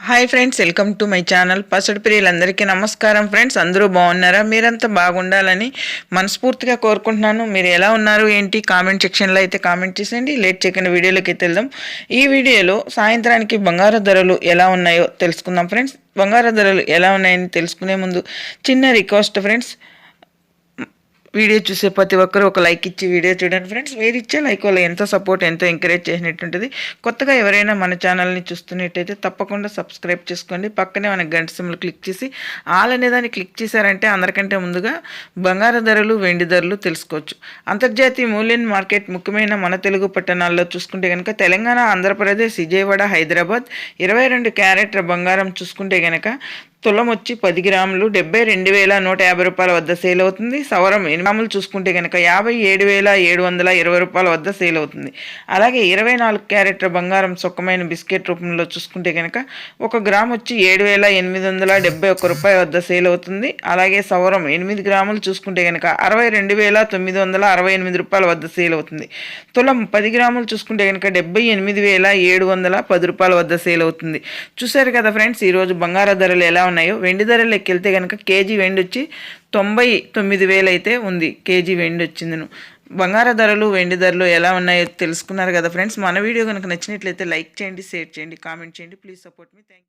Hi friends welcome to my channel. పసడి ప్రియులందరికీ నమస్కారం friends. అందరూ బాగున్నారా? మీరంతా బాగుండాలని మనస్ఫూర్తిగా కోరుకుంటున్నాను. మీరు ఎలా ఉన్నారు? ఏంటి? కామెంట్ సెక్షన్లో అయితే కామెంట్ చేసేయండి. లేట్ చేయకుండా వీడియోలోకి వెళ్దాం. ఈ వీడియోలో సాయంత్రానికి బంగారు ధరలు ఎలా ఉన్నాయో తెలుసుకుందాం ఫ్రెండ్స్. బంగారు ధరలు ఎలా ఉన్నాయని తెలుసుకునే ముందు చిన్న రిక్వెస్ట్ ఫ్రెండ్స్. వీడియో చూసే ప్రతి ఒక్కరు ఒక లైక్ ఇచ్చి వీడియో చూడండి ఫ్రెండ్స్. మీరు ఇచ్చే లైక్ వల్ల ఎంతో సపోర్ట్ ఎంతో ఎంకరేజ్ చేసినట్టుంటుంది. కొత్తగా ఎవరైనా మన ఛానల్ని చూస్తున్నట్టయితే తప్పకుండా సబ్స్క్రైబ్ చేసుకోండి. పక్కనే మన గంట సిమ్లు క్లిక్ చేసి ఆల్ అనే దాన్ని క్లిక్ చేశారంటే అందరికంటే ముందుగా బంగారు ధరలు వెండి ధరలు తెలుసుకోవచ్చు. అంతర్జాతీయ మూల్యం మార్కెట్ ముఖ్యమైన మన తెలుగు పట్టణాల్లో చూసుకుంటే కనుక తెలంగాణ ఆంధ్రప్రదేశ్ విజయవాడ హైదరాబాద్ ఇరవై రెండు క్యారెట్ల బంగారం చూసుకుంటే కనుక తులం వచ్చి పది గ్రాములు డెబ్బై రెండు వేల నూట యాభై రూపాయల వద్ద సేల్ అవుతుంది. సవరం ఎన్ని గ్రాములు చూసుకుంటే కనుక యాభై ఏడు వేల ఏడు వందల ఇరవై రూపాయల వద్ద సేల్ అవుతుంది. అలాగే ఇరవై నాలుగు క్యారెట్ల బంగారం సుఖమైన బిస్కెట్ రూపంలో చూసుకుంటే కనుక ఒక గ్రామ్ వచ్చి ఏడు వేల ఎనిమిది వందల డెబ్బై ఒక్క రూపాయల వద్ద సేల్ అవుతుంది. అలాగే సవరం ఎనిమిది గ్రాములు చూసుకుంటే కనుక అరవై రెండు వేల తొమ్మిది వందల అరవై ఎనిమిది రూపాయల వద్ద సేల్ అవుతుంది. తులం పది గ్రాములు చూసుకుంటే కనుక డెబ్బై ఎనిమిది వేల ఏడు వందల పది రూపాయల వద్ద సేల్ అవుతుంది. చూశారు కదా ఫ్రెండ్స్ ఈరోజు బంగారు ధరలు ఎలా ఉన్నాయో వెండి ధరలు ఎక్కెళ్తే కనుక కేజీ వెండి వచ్చి తొంభై తొమ్మిది వేలు అయితే ఉంది కేజీ వెండి వచ్చిందను బంగార ధరలు వెండి ధరలు ఎలా ఉన్నాయో తెలుసుకున్నారు కదా ఫ్రెండ్స్. మన వీడియో కనుక నచ్చినట్లయితే లైక్ చేయండి షేర్ చేయండి కామెంట్ చేయండి. Please support me. థ్యాంక్